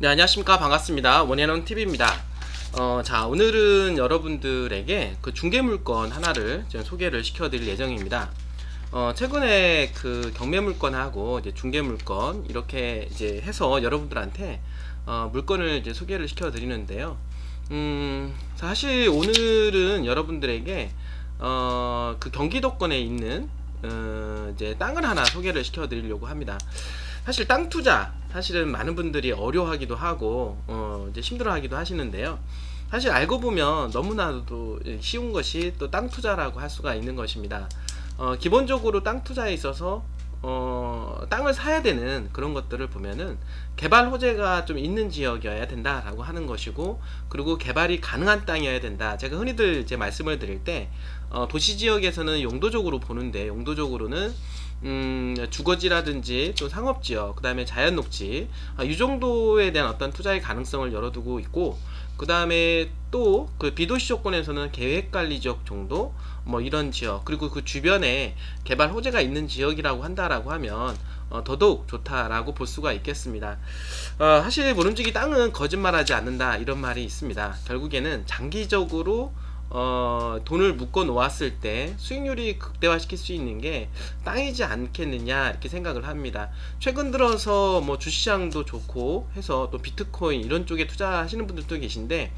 네, 안녕하십니까. 반갑습니다. 원앤원 TV입니다. 어, 자, 오늘은 여러분들에게 그 중개 물건 하나를 좀 소개를 시켜드릴 예정입니다. 어, 최근에 그 경매 물건하고 이제 중개 물건 이렇게 이제 해서 여러분들한테 어, 물건을 이제 소개를 시켜드리는데요. 음, 사실 오늘은 여러분들에게 어, 그 경기도권에 있는 어, 이제 땅을 하나 소개를 시켜드리려고 합니다. 사실 땅 투자 사실은 많은 분들이 어려워하기도 하고 어, 이제 힘들어하기도 하시는데요. 사실 알고 보면 너무나도 쉬운 것이 또 땅 투자라고 할 수가 있는 것입니다. 어, 기본적으로 땅 투자에 있어서 어, 땅을 사야 되는 그런 것들을 보면은 개발 호재가 좀 있는 지역이어야 된다라고 하는 것이고 그리고 개발이 가능한 땅이어야 된다. 제가 흔히들 제 말씀을 드릴 때 어, 도시 지역에서는 용도적으로 보는데 용도적으로는 음, 주거지라든지 또 상업지역, 그 다음에 자연녹지, 아, 이 정도에 대한 어떤 투자의 가능성을 열어두고 있고, 그 다음에 또 그 비도시 조건에서는 계획관리 지역 정도, 뭐 이런 지역, 그리고 그 주변에 개발 호재가 있는 지역이라고 한다라고 하면, 어, 더더욱 좋다라고 볼 수가 있겠습니다. 어, 사실 모름지기 땅은 거짓말하지 않는다 이런 말이 있습니다. 결국에는 장기적으로 어, 돈을 묶어 놓았을 때 수익률이 극대화시킬 수 있는 게 땅이지 않겠느냐 이렇게 생각을 합니다. 최근 들어서 뭐 주시장도 좋고 해서 또 비트코인 이런 쪽에 투자하시는 분들도 계신데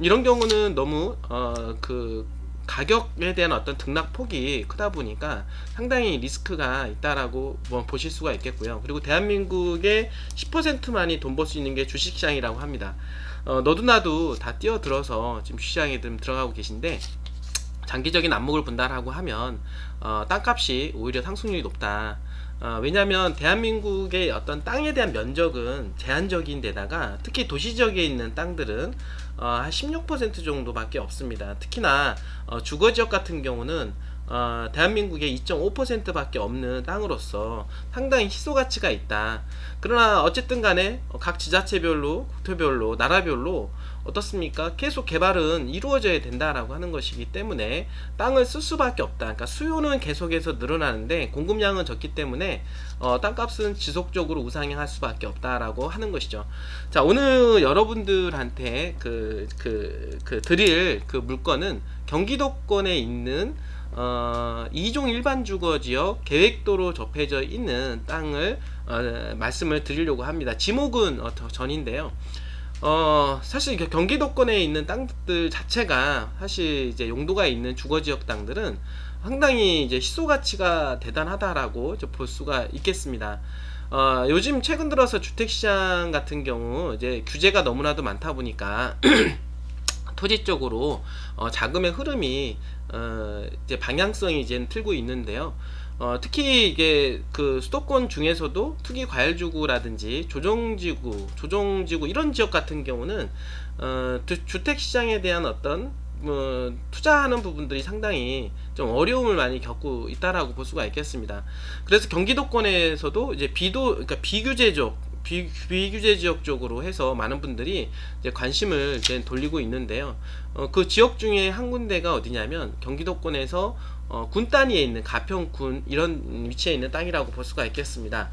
이런 경우는 너무 어, 그 가격에 대한 어떤 등락 폭이 크다 보니까 상당히 리스크가 있다라고 뭐 보실 수가 있겠고요. 그리고 대한민국의 10%만이 돈 벌 수 있는 게 주식시장이라고 합니다. 어, 너도 나도 다 뛰어들어서 지금 시장에 좀 들어가고 계신데 장기적인 안목을 본다라고 하면 어, 땅값이 오히려 상승률이 높다. 어, 왜냐하면 대한민국의 어떤 땅에 대한 면적은 제한적인 데다가 특히 도시 지역에 있는 땅들은 어, 한 16% 정도밖에 없습니다. 특히나 어, 주거 지역 같은 경우는 어, 대한민국의 2.5%밖에 없는 땅으로서 상당히 희소 가치가 있다. 그러나 어쨌든 간에 각 지자체별로, 국토별로, 나라별로 어떻습니까? 계속 개발은 이루어져야 된다라고 하는 것이기 때문에 땅을 쓸 수밖에 없다. 그러니까 수요는 계속해서 늘어나는데 공급량은 적기 때문에 어, 땅값은 지속적으로 우상향할 수밖에 없다라고 하는 것이죠. 자, 오늘 여러분들한테 그, 그, 그 드릴 그 물건은 경기도권에 있는 어, 2종 일반 주거 지역 계획도로 접해져 있는 땅을 어, 말씀을 드리려고 합니다. 지목은 어, 전인데요. 어, 사실 경기도권에 있는 땅들 자체가 사실 이제 용도가 있는 주거 지역 땅들은 상당히 이제 시소 가치가 대단하다라고 볼 수가 있겠습니다. 어, 요즘 최근 들어서 주택 시장 같은 경우 이제 규제가 너무나도 많다 보니까 토지 쪽으로 어, 자금의 흐름이 어, 이제 방향성이 이제 틀고 있는데요. 어, 특히 이게 그 수도권 중에서도 투기 과열지구라든지 조정지구, 조정지구 이런 지역 같은 경우는 어, 주택 시장에 대한 어떤 뭐 투자하는 부분들이 상당히 좀 어려움을 많이 겪고 있다라고 볼 수가 있겠습니다. 그래서 경기도권에서도 이제 비도 그러니까 비규제적 비, 비규제 지역 쪽으로 해서 많은 분들이 이제 관심을 이제 돌리고 있는데요. 어, 그 지역 중에 한 군데가 어디냐면 경기도권에서 어, 군 단위에 있는 가평군 이런 위치에 있는 땅이라고 볼 수가 있겠습니다.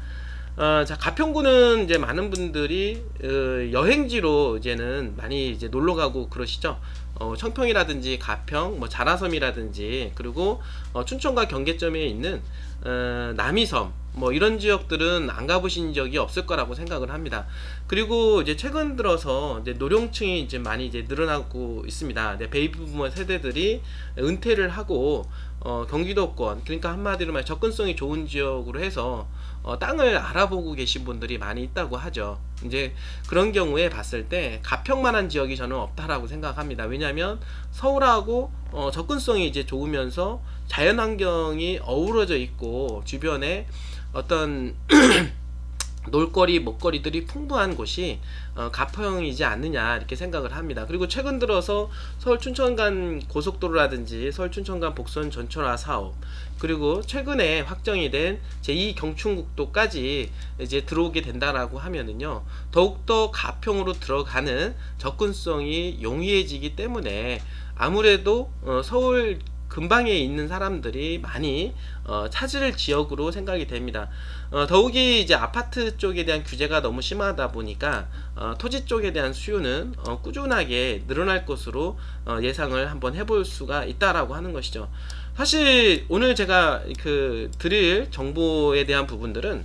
어, 자 가평군은 이제 많은 분들이 어, 여행지로 이제는 많이 이제 놀러 가고 그러시죠. 어, 청평이라든지 가평, 뭐 자라섬이라든지 그리고 어, 춘천과 경계점에 있는 어, 남이섬 뭐 이런 지역들은 안 가보신 적이 없을 거라고 생각을 합니다. 그리고 이제 최근 들어서 이제 노령층이 이제 많이 이제 늘어나고 있습니다. 네, 베이비 부머 세대들이 은퇴를 하고 어, 경기도권 그러니까 한마디로 말 접근성이 좋은 지역으로 해서 어, 땅을 알아보고 계신 분들이 많이 있다고 하죠. 이제 그런 경우에 봤을 때 가평만한 지역이 저는 없다라고 생각합니다. 왜냐하면 서울하고 어, 접근성이 이제 좋으면서 자연환경이 어우러져 있고 주변에 어떤 놀거리, 먹거리들이 풍부한 곳이 어, 가평이지 않느냐 이렇게 생각을 합니다. 그리고 최근 들어서 서울 춘천 간 고속도로라든지 서울 춘천 간 복선 전철화 사업 그리고 최근에 확정이 된 제2 경춘국도까지 이제 들어오게 된다라고 하면은요 더욱더 가평으로 들어가는 접근성이 용이해지기 때문에 아무래도 어, 서울 근방에 있는 사람들이 많이 어, 찾을 지역으로 생각이 됩니다. 어, 더욱이 이제 아파트 쪽에 대한 규제가 너무 심하다 보니까 어, 토지 쪽에 대한 수요는 어, 꾸준하게 늘어날 것으로 어, 예상을 한번 해볼 수가 있다라고 하는 것이죠. 사실 오늘 제가 그 드릴 정보에 대한 부분들은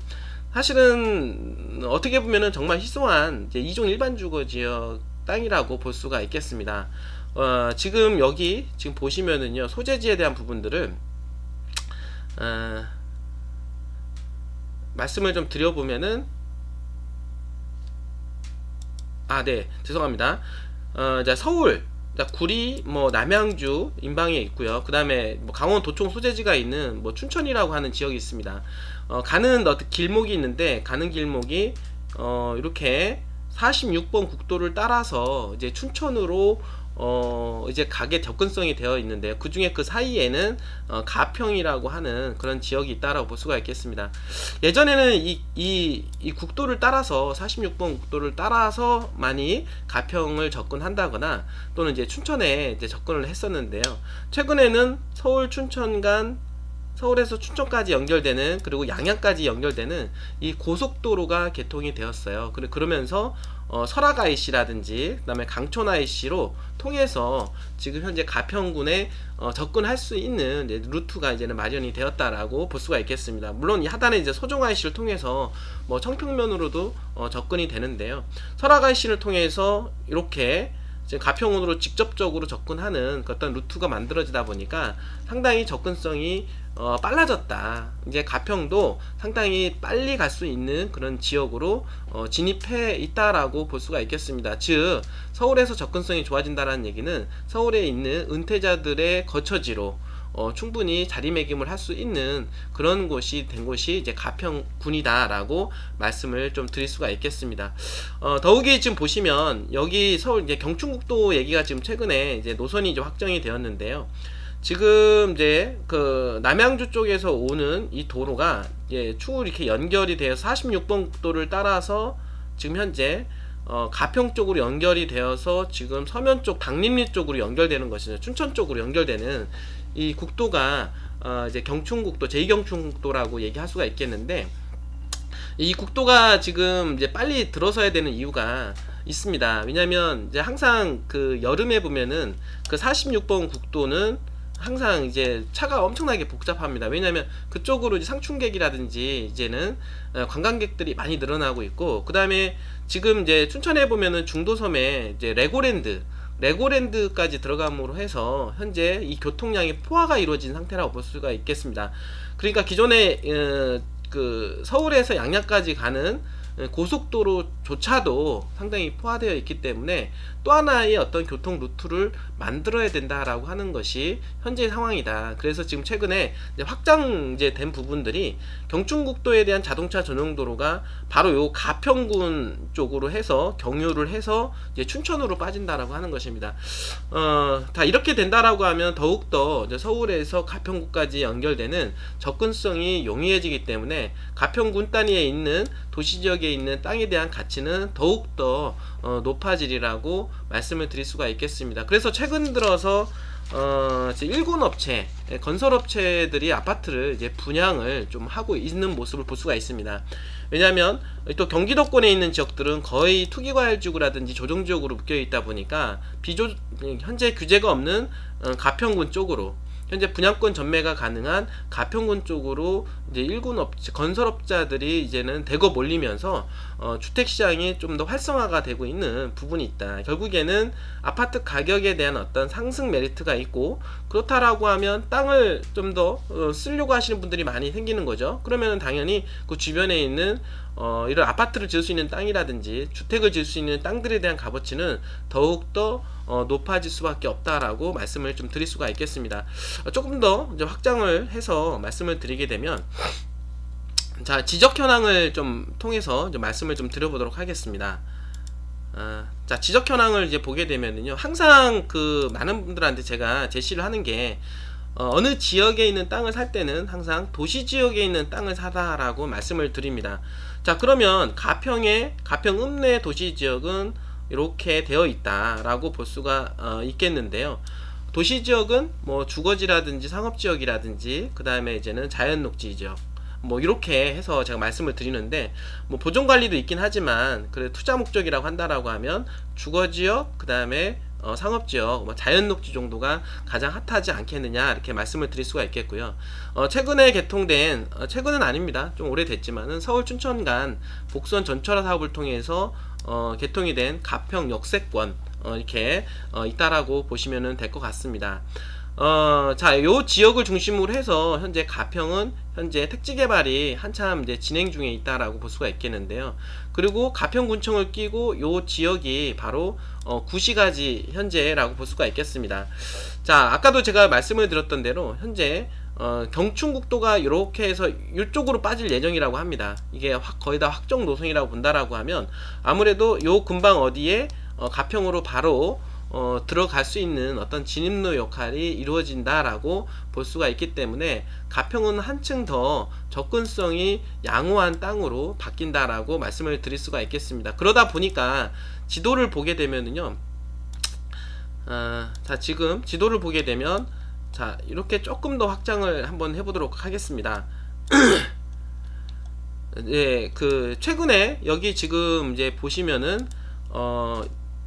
사실은 어떻게 보면은 정말 희소한 이제 이종 일반 주거 지역 땅이라고 볼 수가 있겠습니다. 어, 지금 여기 지금 보시면은요 소재지에 대한 부분들을 어, 말씀을 좀 드려보면은 아 네 죄송합니다. 어, 자 서울 자, 구리, 뭐 남양주, 인방에 있고요. 그 다음에 뭐 강원 도청 소재지가 있는 뭐 춘천이라고 하는 지역이 있습니다. 어, 가는 어떤 길목이 있는데 가는 길목이 어, 이렇게 46번 국도를 따라서 이제 춘천으로 어 이제 가게 접근성이 되어 있는데요. 그 중에 그 사이에는 어, 가평이라고 하는 그런 지역이 있다라고 볼 수가 있겠습니다. 예전에는 이, 이, 이 국도를 따라서 46번 국도를 따라서 많이 가평을 접근한다거나 또는 이제 춘천에 이제 접근을 했었는데요. 최근에는 서울 춘천 간 서울에서 춘천까지 연결되는 그리고 양양까지 연결되는 이 고속도로가 개통이 되었어요. 그러면서 어, 설악 IC라든지 그다음에 강촌 IC로 통해서 지금 현재 가평군에 어, 접근할 수 있는 이제 루트가 이제는 마련이 되었다라고 볼 수가 있겠습니다. 물론 이 하단에 이제 소종 IC를 통해서 뭐 청평면으로도 어, 접근이 되는데요. 설악 IC를 통해서 이렇게 지금 가평으로 직접적으로 접근하는 그 어떤 루트가 만들어지다 보니까 상당히 접근성이 어, 빨라졌다. 이제 가평도 상당히 빨리 갈 수 있는 그런 지역으로 어, 진입해 있다라고 볼 수가 있겠습니다. 즉 서울에서 접근성이 좋아진다는 얘기는 서울에 있는 은퇴자들의 거처지로 어, 충분히 자리매김을 할 수 있는 그런 곳이 된 곳이 이제 가평군이다라고 말씀을 좀 드릴 수가 있겠습니다. 어, 더욱이 지금 보시면 여기 서울 이제 경춘국도 얘기가 지금 최근에 이제 노선이 이제 확정이 되었는데요. 지금 이제 그 남양주 쪽에서 오는 이 도로가 예, 추후 이렇게 연결이 되어서 46번 국도를 따라서 지금 현재 어, 가평 쪽으로 연결이 되어서 지금 서면 쪽 당림리 쪽으로 연결되는 것이죠. 춘천 쪽으로 연결되는 이 국도가 어, 이제 경춘국도 제2경춘국도라고 얘기할 수가 있겠는데 이 국도가 지금 이제 빨리 들어서야 되는 이유가 있습니다. 왜냐면 이제 항상 그 여름에 보면은 그 46번 국도는 항상 이제 차가 엄청나게 복잡합니다. 왜냐하면 그쪽으로 이제 상춘객이라든지 이제는 어, 관광객들이 많이 늘어나고 있고 그 다음에 지금 이제 춘천에 보면은 중도섬에 이제 레고랜드 레고랜드까지 들어감으로 해서 현재 이 교통량이 포화가 이루어진 상태라고 볼 수가 있겠습니다. 그러니까 기존에 어, 그 서울에서 양양까지 가는 고속도로조차도 상당히 포화되어 있기 때문에 또 하나의 어떤 교통 루트를 만들어야 된다라고 하는 것이 현재 상황이다. 그래서 지금 최근에 확장 이제 된 부분들이 경춘국도에 대한 자동차 전용 도로가 바로 요 가평군 쪽으로 해서 경유를 해서 이제 춘천으로 빠진다라고 하는 것입니다. 어, 다 이렇게 된다라고 하면 더욱 더 서울에서 가평구까지 연결되는 접근성이 용이해지기 때문에 가평군 단위에 있는 도시 지역에 있는 땅에 대한 가치는 더욱더 어, 높아지리라고 말씀을 드릴 수가 있겠습니다. 그래서 최근 들어서 어, 이제 일군 업체, 예, 건설 업체들이 아파트를 이제 분양을 좀 하고 있는 모습을 볼 수가 있습니다. 왜냐하면 또 경기도권에 있는 지역들은 거의 투기과열지구라든지 조정지역으로 묶여 있다 보니까 비조 현재 규제가 없는 어, 가평군 쪽으로 현재 분양권 전매가 가능한 가평군 쪽으로 이제 일군 업체 건설업자들이 이제는 대거 몰리면서 어, 주택 시장이 좀 더 활성화가 되고 있는 부분이 있다. 결국에는 아파트 가격에 대한 어떤 상승 메리트가 있고 그렇다라고 하면 땅을 좀더 어, 쓰려고 하시는 분들이 많이 생기는 거죠. 그러면 당연히 그 주변에 있는 어, 이런 아파트를 지을 수 있는 땅이라든지 주택을 지을 수 있는 땅들에 대한 값어치는 더욱더 어, 높아질 수밖에 없다라고 말씀을 좀 드릴 수가 있겠습니다. 어, 조금 더 확장을 해서 말씀을 드리게 되면 자 지적 현황을 좀 통해서 좀 말씀을 좀 드려보도록 하겠습니다. 아, 자 지적 현황을 이제 보게 되면은요 항상 그 많은 분들한테 제가 제시를 하는 게 어, 느 지역에 있는 땅을 살 때는 항상 도시 지역에 있는 땅을 사다라고 말씀을 드립니다. 자 그러면 가평의 가평 읍내 도시 지역은 이렇게 되어 있다라고 볼 수가 어, 있겠는데요. 도시 지역은 뭐 주거지라든지 상업 지역이라든지 그 다음에 이제는 자연 녹지 지역 뭐 이렇게 해서 제가 말씀을 드리는데 뭐 보존 관리도 있긴 하지만 그래 투자 목적이라고 한다라고 하면 주거 지역 그 다음에 어, 상업 지역, 뭐 자연 녹지 정도가 가장 핫하지 않겠느냐 이렇게 말씀을 드릴 수가 있겠고요. 어, 최근에 개통된 어, 최근은 아닙니다. 좀 오래됐지만은 서울 춘천 간 복선 전철화 사업을 통해서 어, 개통이 된 가평 역세권 어, 이렇게 어, 있다라고 보시면 될 것 같습니다. 어, 자, 요 지역을 중심으로 해서 현재 가평은 현재 택지 개발이 한참 이제 진행 중에 있다라고 볼 수가 있겠는데요. 그리고 가평군청을 끼고 요 지역이 바로 어, 구시가지 현재라고 볼 수가 있겠습니다. 자, 아까도 제가 말씀을 드렸던 대로 현재 어, 경춘국도가 이렇게 해서 이쪽으로 빠질 예정이라고 합니다. 이게 확, 거의 다 확정 노선이라고 본다라고 하면 아무래도 요 근방 어디에 어, 가평으로 바로 어, 들어갈 수 있는 어떤 진입로 역할이 이루어진다라고 볼 수가 있기 때문에 가평은 한층 더 접근성이 양호한 땅으로 바뀐다라고 말씀을 드릴 수가 있겠습니다. 그러다 보니까 지도를 보게 되면은요, 아, 자 지금 지도를 보게 되면 자 이렇게 조금 더 확장을 한번 해보도록 하겠습니다. 예, 그 최근에 여기 지금 이제 보시면은 어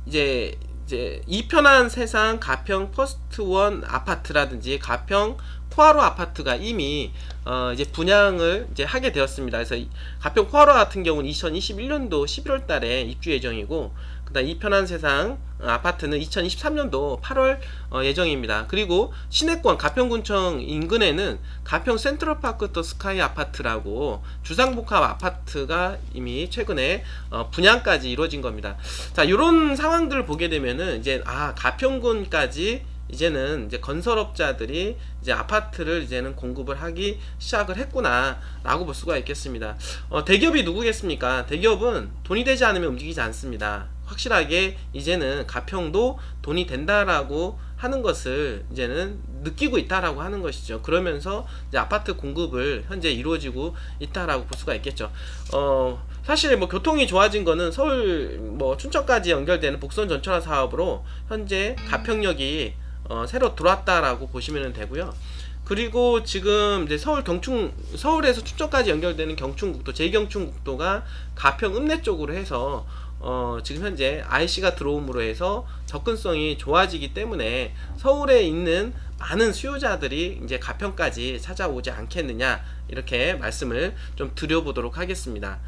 이제 이제 이편한 세상 가평 퍼스트 원 아파트라든지 가평 코아로 아파트가 이미 어 이제 분양을 이제 하게 되었습니다. 그래서 이 가평 코아로 같은 경우는 2021년도 11월 달에 입주 예정이고 그다음 이 편한 세상 아파트는 2023년도 8월 어, 예정입니다. 그리고 시내권 가평군청 인근에는 가평 센트럴파크 더 스카이 아파트라고 주상복합 아파트가 이미 최근에 어, 분양까지 이루어진 겁니다. 자, 이런 상황들을 보게 되면은 이제 아 가평군까지 이제는 이제 건설업자들이 이제 아파트를 이제는 공급을 하기 시작을 했구나라고 볼 수가 있겠습니다. 어, 대기업이 누구겠습니까? 대기업은 돈이 되지 않으면 움직이지 않습니다. 확실하게 이제는 가평도 돈이 된다라고 하는 것을 이제는 느끼고 있다라고 하는 것이죠. 그러면서 이제 아파트 공급을 현재 이루어지고 있다라고 볼 수가 있겠죠. 어, 사실 뭐 교통이 좋아진 거는 서울 뭐 춘천까지 연결되는 복선 전철화 사업으로 현재 가평역이 어, 새로 들어왔다라고 보시면 되고요. 그리고 지금 이제 서울 경충 서울에서 춘천까지 연결되는 경충국도 제2경충국도가 가평 읍내 쪽으로 해서 어, 지금 현재 IC가 들어옴으로 해서 접근성이 좋아지기 때문에 서울에 있는 많은 수요자들이 이제 가평까지 찾아오지 않겠느냐 이렇게 말씀을 좀 드려보도록 하겠습니다.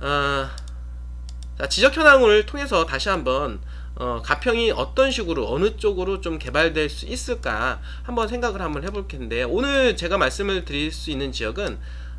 어, 자, 지적 현황을 통해서 다시 한번 어, 가평이 어떤 식으로 어느 쪽으로 좀 개발될 수 있을까 한번 생각을 한번 해볼 텐데 오늘 제가 말씀을 드릴 수 있는 지역은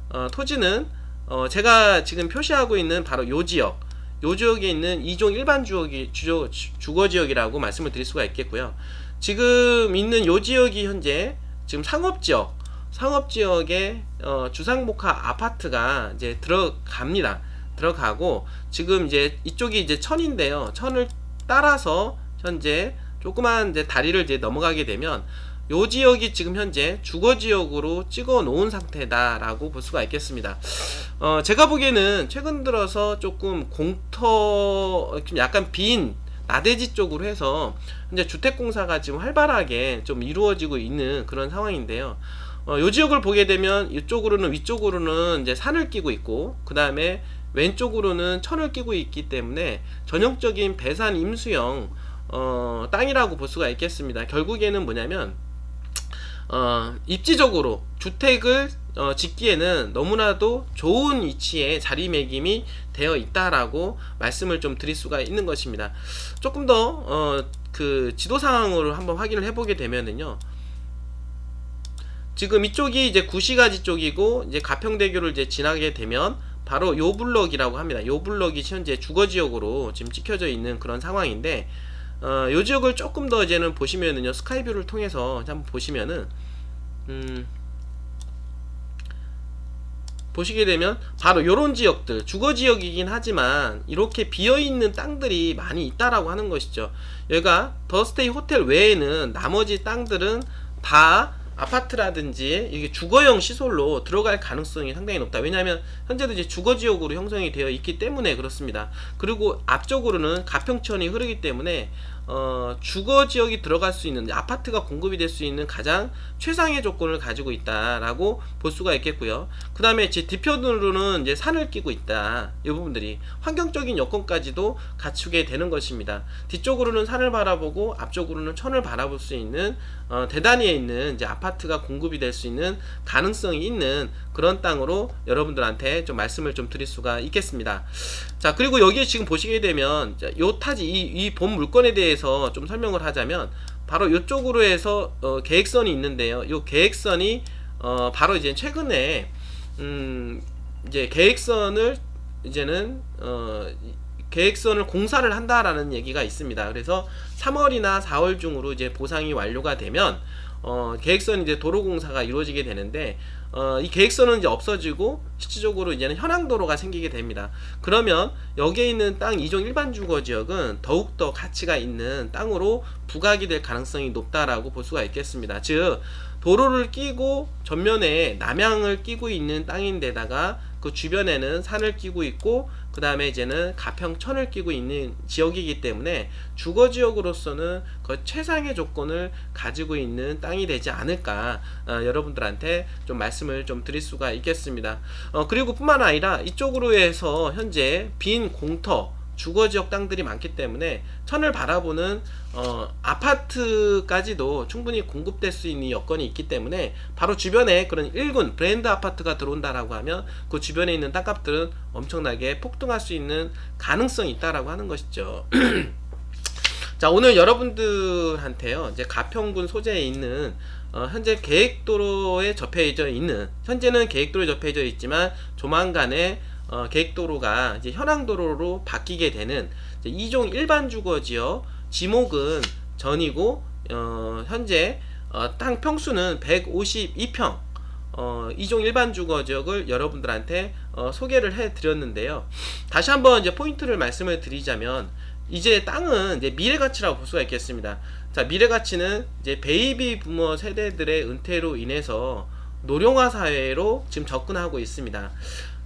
어, 토지는 어, 제가 지금 표시하고 있는 바로 요 지역 요 지역에 있는 이종 일반 주역이 주거, 주거 지역이라고 말씀을 드릴 수가 있겠고요. 지금 있는 요 지역이 현재 지금 상업 지역, 상업 지역에 어, 주상복합 아파트가 이제 들어갑니다. 들어가고 지금 이제 이쪽이 이제 천인데요. 천을 따라서 현재 조그만 이제 다리를 이제 넘어가게 되면 요 지역이 지금 현재 주거 지역으로 찍어 놓은 상태다라고 볼 수가 있겠습니다. 어, 제가 보기에는 최근 들어서 조금 공터 좀 약간 빈 나대지 쪽으로 해서 이제 주택 공사가 지금 활발하게 좀 이루어지고 있는 그런 상황인데요. 어, 요 지역을 보게 되면 이쪽으로는 위쪽으로는 이제 산을 끼고 있고 그 다음에 왼쪽으로는 천을 끼고 있기 때문에 전형적인 배산 임수형 어, 땅이라고 볼 수가 있겠습니다. 결국에는 뭐냐면 어, 입지적으로 주택을 어, 짓기에는 너무나도 좋은 위치에 자리매김이 되어 있다라고 말씀을 좀 드릴 수가 있는 것입니다. 조금 더, 어, 그 지도 상황으로 한번 확인을 해보게 되면은요. 지금 이쪽이 이제 구시가지 쪽이고, 이제 가평대교를 이제 지나게 되면, 바로 요 블럭이라고 합니다. 요 블럭이 현재 주거 지역으로 지금 찍혀져 있는 그런 상황인데, 어, 요 지역을 조금 더 이제는 보시면은요, 스카이뷰를 통해서 한번 보시면은, 음, 보시게 되면 바로 요런 지역들 주거 지역이긴 하지만 이렇게 비어 있는 땅들이 많이 있다라고 하는 것이죠. 여기가 더스테이 호텔 외에는 나머지 땅들은 다 아파트라든지 이게 주거용 시설로 들어갈 가능성이 상당히 높다. 왜냐하면 현재도 이제 주거 지역으로 형성이 되어 있기 때문에 그렇습니다. 그리고 앞쪽으로는 가평천이 흐르기 때문에 어, 주거 지역이 들어갈 수 있는 아파트가 공급이 될 수 있는 가장 최상의 조건을 가지고 있다라고 볼 수가 있겠고요. 그 다음에 이제 뒤편으로는 이제 산을 끼고 있다. 이 부분들이 환경적인 여건까지도 갖추게 되는 것입니다. 뒤쪽으로는 산을 바라보고 앞쪽으로는 천을 바라볼 수 있는 어, 대단위에 있는 이제 아파트가 공급이 될 수 있는 가능성이 있는 그런 땅으로 여러분들한테 좀 말씀을 좀 드릴 수가 있겠습니다. 자 그리고 여기에 지금 보시게 되면 자, 요 타지 이 본 물건에 대해서 좀 설명을 하자면 바로 이쪽으로 해서 어, 계획선이 있는데요. 요 계획선이 어, 바로 이제 최근에 음, 이제 계획선을 이제는 어, 이- 계획선을 공사를 한다라는 얘기가 있습니다. 그래서 3월이나 4월 중으로 이제 보상이 완료가 되면 어, 계획선 이제 도로 공사가 이루어지게 되는데 어, 이 계획선은 이제 없어지고 실질적으로 이제는 현황 도로가 생기게 됩니다. 그러면 여기에 있는 땅 2종 일반 주거 지역은 더욱더 가치가 있는 땅으로 부각이 될 가능성이 높다라고 볼 수가 있겠습니다. 즉 도로를 끼고 전면에 남향을 끼고 있는 땅인데다가 그 주변에는 산을 끼고 있고 그 다음에 이제는 가평천을 끼고 있는 지역이기 때문에 주거 지역으로서는 그 최상의 조건을 가지고 있는 땅이 되지 않을까 어, 여러분들한테 좀 말씀을 좀 드릴 수가 있겠습니다. 어, 그리고 뿐만 아니라 이쪽으로 해서 현재 빈 공터 주거 지역 땅들이 많기 때문에 천을 바라보는 어, 아파트까지도 충분히 공급될 수 있는 여건이 있기 때문에 바로 주변에 그런 1군 브랜드 아파트가 들어온다라고 하면 그 주변에 있는 땅값들은 엄청나게 폭등할 수 있는 가능성이 있다라고 하는 것이죠. 자 오늘 여러분들한테요 이제 가평군 소재에 있는 어, 현재 계획도로에 접해져 있는 현재는 계획도로에 접해져 있지만 조만간에 어, 계획도로가 이제 현황도로로 바뀌게 되는 이제 2종 일반 주거지역 지목은 전이고 어, 현재 어, 땅 평수는 152평 어, 2종 일반 주거 지역을 여러분들한테 어, 소개를 해 드렸는데요. 다시 한번 이제 포인트를 말씀을 드리자면 이제 땅은 이제 미래 가치라고 볼 수가 있겠습니다. 자, 미래 가치는 이제 베이비 부머 세대들의 은퇴로 인해서 노령화 사회로 지금 접근하고 있습니다.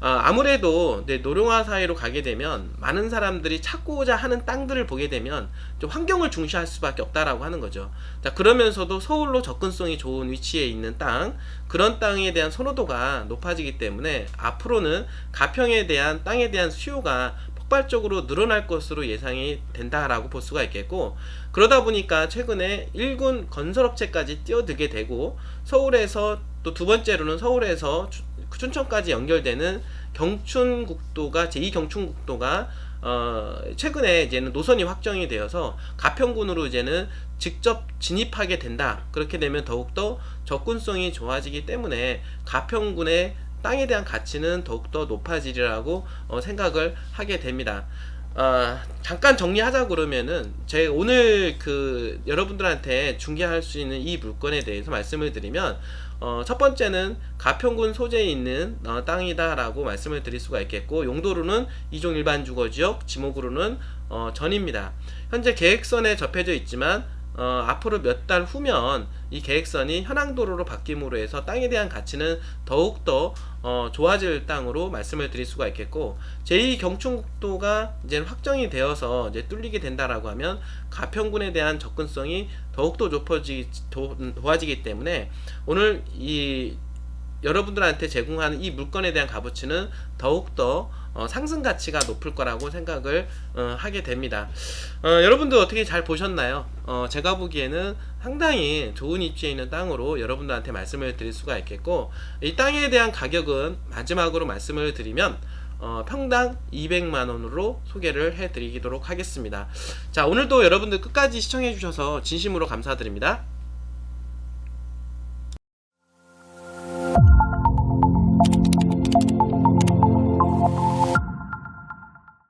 아, 아무래도 네, 노령화 사회로 가게 되면 많은 사람들이 찾고자 하는 땅들을 보게 되면 좀 환경을 중시할 수밖에 없다라고 하는 거죠. 자, 그러면서도 서울로 접근성이 좋은 위치에 있는 땅, 그런 땅에 대한 선호도가 높아지기 때문에 앞으로는 가평에 대한 땅에 대한 수요가 폭발적으로 늘어날 것으로 예상이 된다라고 볼 수가 있겠고 그러다 보니까 최근에 일군 건설업체까지 뛰어들게 되고 서울에서 또 두 번째로는 서울에서 추- 춘천까지 연결되는 경춘국도가 제2경춘국도가 어 최근에 이제는 노선이 확정이 되어서 가평군으로 이제는 직접 진입하게 된다. 그렇게 되면 더욱더 접근성이 좋아지기 때문에 가평군의 땅에 대한 가치는 더욱더 높아지리라고 어, 생각을 하게 됩니다. 아, 잠깐 정리하자 그러면은 제 오늘 그 여러분들한테 중개할 수 있는 이 물건에 대해서 말씀을 드리면 어, 첫 번째는 가평군 소재에 있는 어, 땅이다라고 말씀을 드릴 수가 있겠고 용도로는 이종 일반 주거 지역 지목으로는 어, 전입니다. 현재 계획선에 접해져 있지만 어, 앞으로 몇 달 후면 이 계획선이 현황도로로 바뀜으로 해서 땅에 대한 가치는 더욱더 어, 좋아질 땅으로 말씀을 드릴 수가 있겠고 제2경춘국도가 이제 확정이 되어서 이제 뚫리게 된다라고 하면 가평군에 대한 접근성이 더욱더 좁아지기 도, 도와지기 때문에 오늘 이 여러분들한테 제공하는 이 물건에 대한 값어치는 더욱더 어, 상승 가치가 높을 거라고 생각을 어, 하게 됩니다. 어, 여러분들 어떻게 잘 보셨나요? 어, 제가 보기에는 상당히 좋은 입지에 있는 땅으로 여러분들한테 말씀을 드릴 수가 있겠고 이 땅에 대한 가격은 마지막으로 말씀을 드리면 어, 평당 200만 원으로 소개를 해드리도록 하겠습니다. 자 오늘도 여러분들 끝까지 시청해 주셔서 진심으로 감사드립니다.